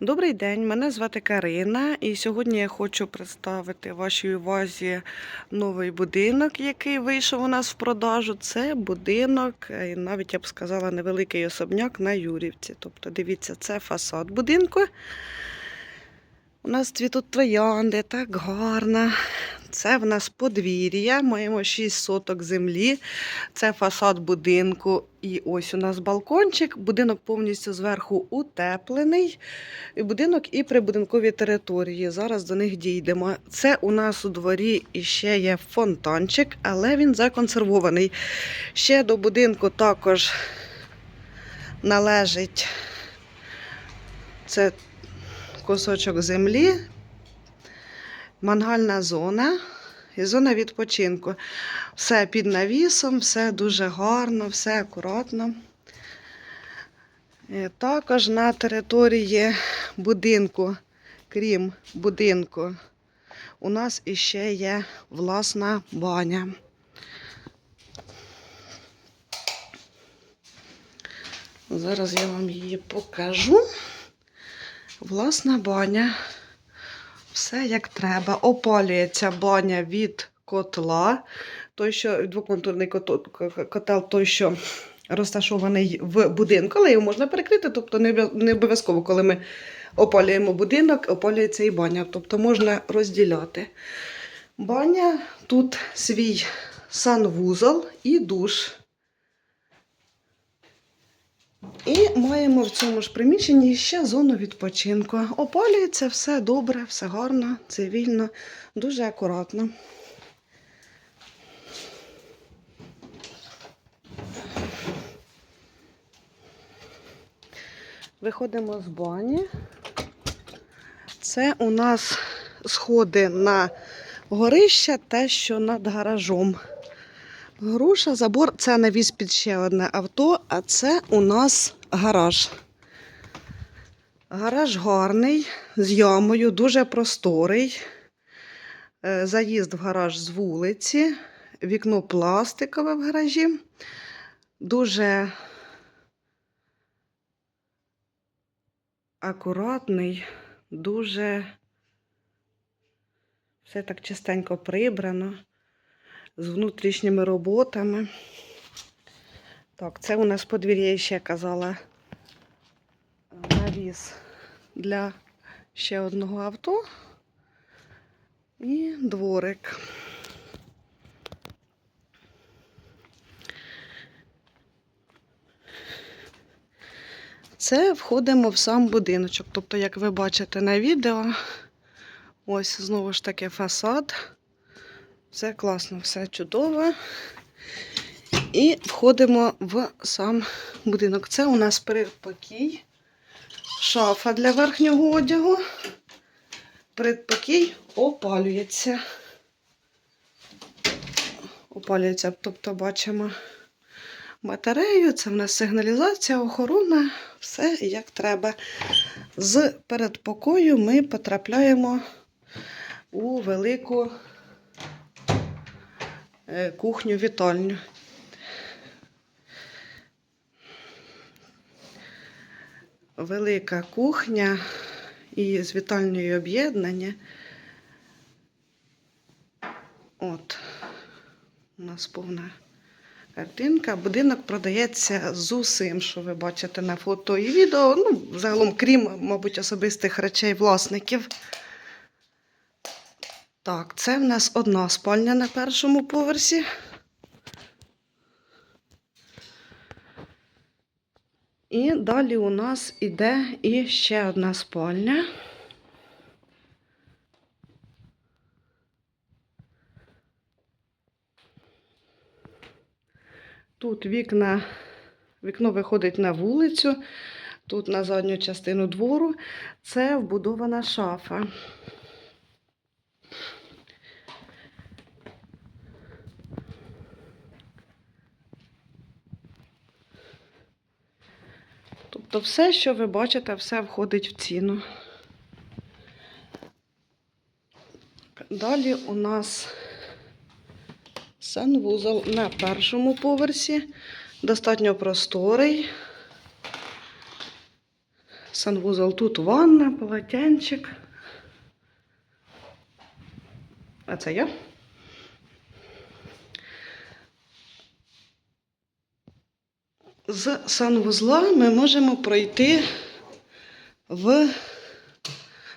Добрий день, мене звати Карина, і сьогодні я хочу представити вашій увазі новий будинок, який вийшов у нас в продажу. Це будинок, е, навіть я б сказала, невеликий особняк на Юрівці. Тобто, дивіться, це фасад будинку. У нас цвітуть троянди, так гарно. Це в нас подвір'я, маємо 6 соток землі. Це фасад будинку. І ось у нас балкончик. Будинок повністю зверху утеплений. І будинок і прибудинкові території. Зараз до них дійдемо. Це у нас у дворі іще є фонтанчик, але він законсервований. Ще до будинку також належить це кусочок землі, мангальна зона і зона відпочинку. Все під навісом, все дуже гарно, все акуратно. Е, Також на території будинку, крім будинку, у нас іще є власна баня. Зараз я вам її покажу. Власна баня. Все як треба. Опалюється баня від котла. Той, що двоконтурний котел, той, що розташований в будинку, але його можна перекрити, тобто не обов'язково, коли ми опалюємо будинок, опалюється і баня. Тобто можна розділяти. Баня, тут свій санвузол і душ. І маємо в цьому ж приміщенні ще зону відпочинку. Опалюється все добре, все гарно, цивільно, дуже акуратно. Виходимо з бані. Це у нас сходи на горище, те, що над гаражом. Груша, забор це навіс під ще одне авто, а це у нас гараж. Гараж гарний, з ямою, дуже просторий. Е, Заїзд в гараж з вулиці, вікно пластикове в гаражі. Дуже акуратний, дуже все так частенько прибрано з внутрішніми роботами. Так, це у нас подвір'я я ще казала навіс для ще одного авто і дворик. Це входимо в сам будиночок. Тобто, як ви бачите на відео, ось знову ж таки фасад. Все класно, все чудово. І входимо в сам будинок. Це у нас передпокій, шафа для верхнього одягу. Передпокій опалюється. Опалюється, тобто бачимо батарею, це в нас сигналізація, охорона, все як треба. З передпокою ми потрапляємо у велику е, кухню-вітальню. Велика кухня і з вітальнею об'єднання. От, у нас повна картинка. Будинок продається з усім, що ви бачите на фото і відео. Ну, загалом, крім, мабуть, особистих речей власників. Так, це в нас одна спальня на першому поверсі. І далі у нас іде і ще одна спальня. Тут вікна, вікно виходить на вулицю, тут на задню частину двору. Це вбудована шафа. Тобто все, що ви бачите, все входить в ціну. Далі у нас санвузол на першому поверсі, достатньо просторий. Санвузол тут ванна, полотенчик. А це я. З санвузла ми можемо пройти в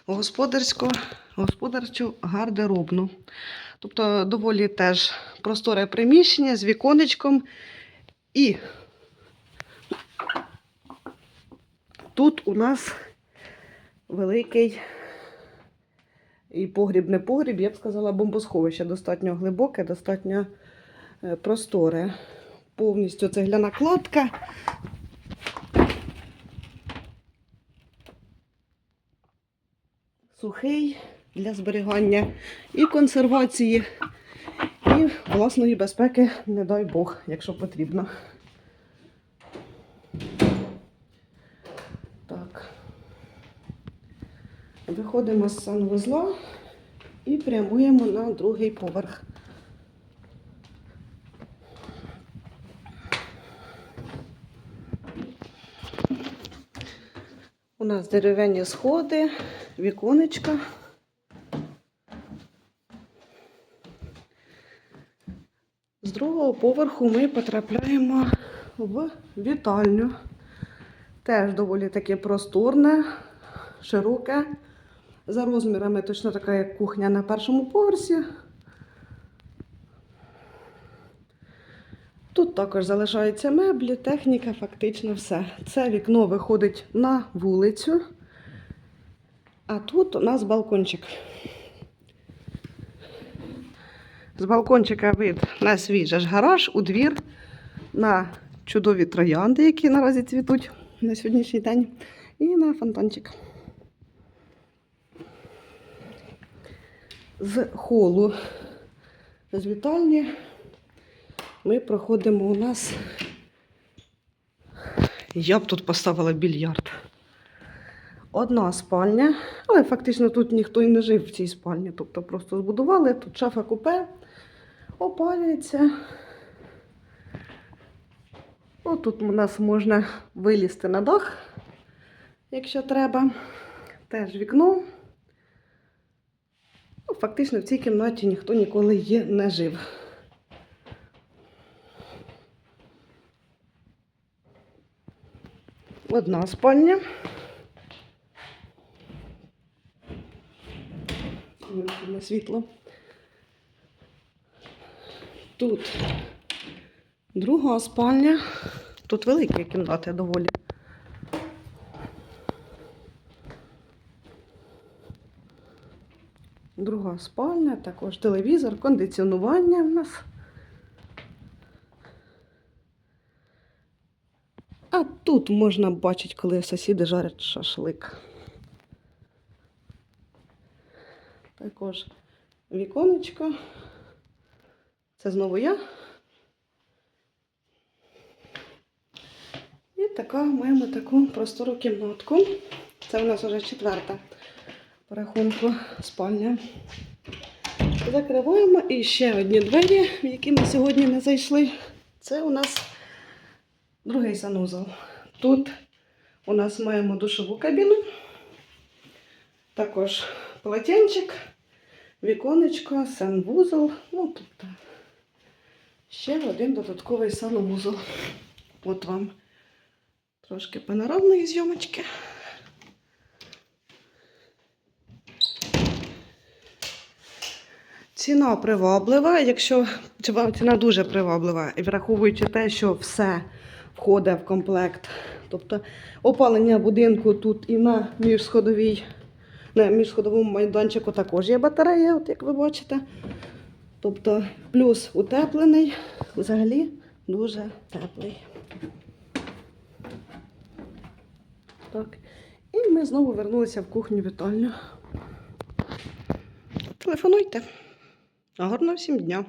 господарську, господарчу гардеробну. Тобто доволі теж просторе приміщення з віконечком. І тут у нас великий і погріб, не погріб, я б сказала, бомбосховище достатньо глибоке, достатньо е, просторе. Повністю цегляна кладка. Сухий для зберігання і консервації, і власної безпеки, не дай Бог, якщо потрібно. Так. Виходимо з санвузла і прямуємо на другий поверх. У нас дерев'яні сходи, віконечка. З другого поверху ми потрапляємо в вітальню. Теж доволі таке просторне, широке. За розмірами точно така, як кухня на першому поверсі. Тут також залишаються меблі, техніка, фактично все. Це вікно виходить на вулицю, а тут у нас балкончик. З балкончика вид на свій же ж гараж, у двір, на чудові троянди, які наразі цвітуть на сьогоднішній день, і на фонтанчик. З холу з вітальні ми проходимо у нас. Я б тут поставила більярд. Одна спальня, але фактично тут ніхто і не жив в цій спальні. Тобто просто збудували, тут шафа купе, опалюється. Отут у нас можна вилізти на дах, якщо треба. Теж вікно. Ну, фактично в цій кімнаті ніхто ніколи є не жив. Одна спальня. На світло. Тут друга спальня. Тут великі кімнати доволі. Друга спальня, також телевізор, кондиціонування в нас. А тут можна бачити, коли сусіди жарять шашлик. Також віконечко. Це знову я. І така маємо таку простору кімнатку. Це у нас вже четверта по рахунку спальня. Закриваємо і ще одні двері, в які ми сьогодні не зайшли. Це у нас другий санузел. Тут у нас маємо душову кабіну, також полотенчик, віконечко, санвузол. Ну, тобто ще один додатковий санвузол. От вам трошки панорамної зйомочки. Ціна приваблива, якщо ціна дуже приваблива, і враховуючи те, що все входить в комплект. Тобто опалення будинку тут і на міжсходовій, на міжсходовому майданчику також є батарея, от як ви бачите. Тобто плюс утеплений, взагалі дуже теплий. Так. І ми знову вернулися в кухню вітальню. Телефонуйте. Гарного всім дня!